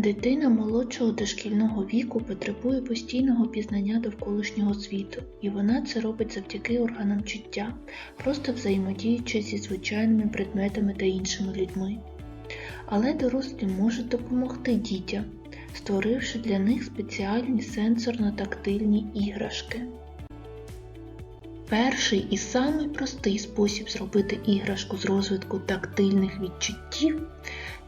Дитина молодшого дошкільного віку потребує постійного пізнання довколишнього світу, і вона це робить завдяки органам чуття, просто взаємодіючи зі звичайними предметами та іншими людьми. Але дорослі можуть допомогти дітям, створивши для них спеціальні сенсорно-тактильні іграшки. Перший і самий простий спосіб зробити іграшку з розвитку тактильних відчуттів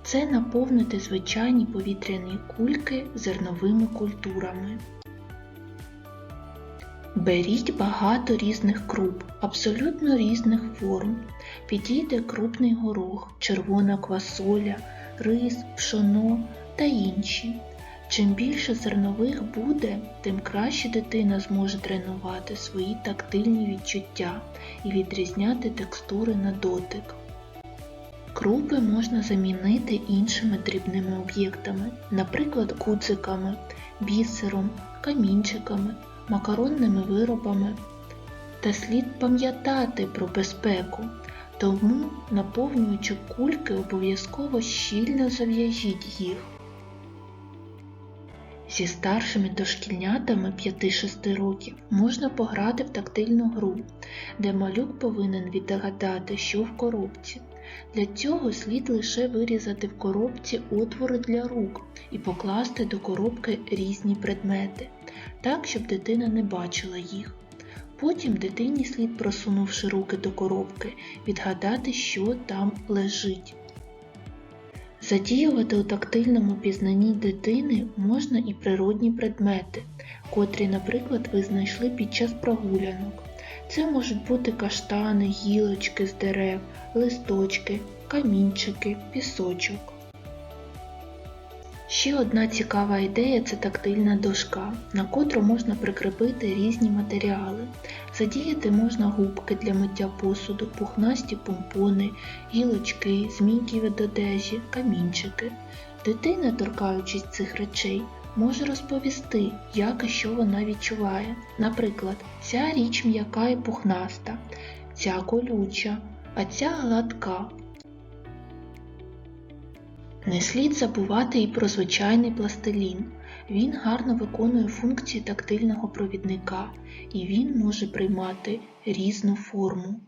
це наповнити звичайні повітряні кульки зерновими культурами. Беріть багато різних круп, абсолютно різних форм. Підійде крупний горох, червона квасоля, рис, пшоно та інші. Чим більше зернових буде, тим краще дитина зможе тренувати свої тактильні відчуття і відрізняти текстури на дотик. Крупи можна замінити іншими дрібними об'єктами, наприклад, куциками, бісером, камінчиками, макаронними виробами. Та слід пам'ятати про безпеку, тому, наповнюючи кульки, обов'язково щільно зав'яжіть їх. Зі старшими дошкільнятами 5-6 років можна пограти в тактильну гру, де малюк повинен відгадати, що в коробці. Для цього слід лише вирізати в коробці отвори для рук і покласти до коробки різні предмети, так, щоб дитина не бачила їх. Потім дитині слід, просунувши руки до коробки, відгадати, що там лежить. Задіювати у тактильному пізнанні дитини можна і природні предмети, котрі, наприклад, ви знайшли під час прогулянок. Це можуть бути каштани, гілочки з дерев, листочки, камінчики, пісочок. Ще одна цікава ідея це тактильна дошка, на котру можна прикріпити різні матеріали. Задіяти можна губки для миття посуду, пухнасті помпони, гілочки, змійки від одежі, камінчики. Дитина, торкаючись цих речей, може розповісти, як і що вона відчуває. Наприклад, ця річ м'яка і пухнаста, ця колюча, а ця гладка. Не слід забувати і про звичайний пластилін. Він гарно виконує функції тактильного провідника і він може приймати різну форму.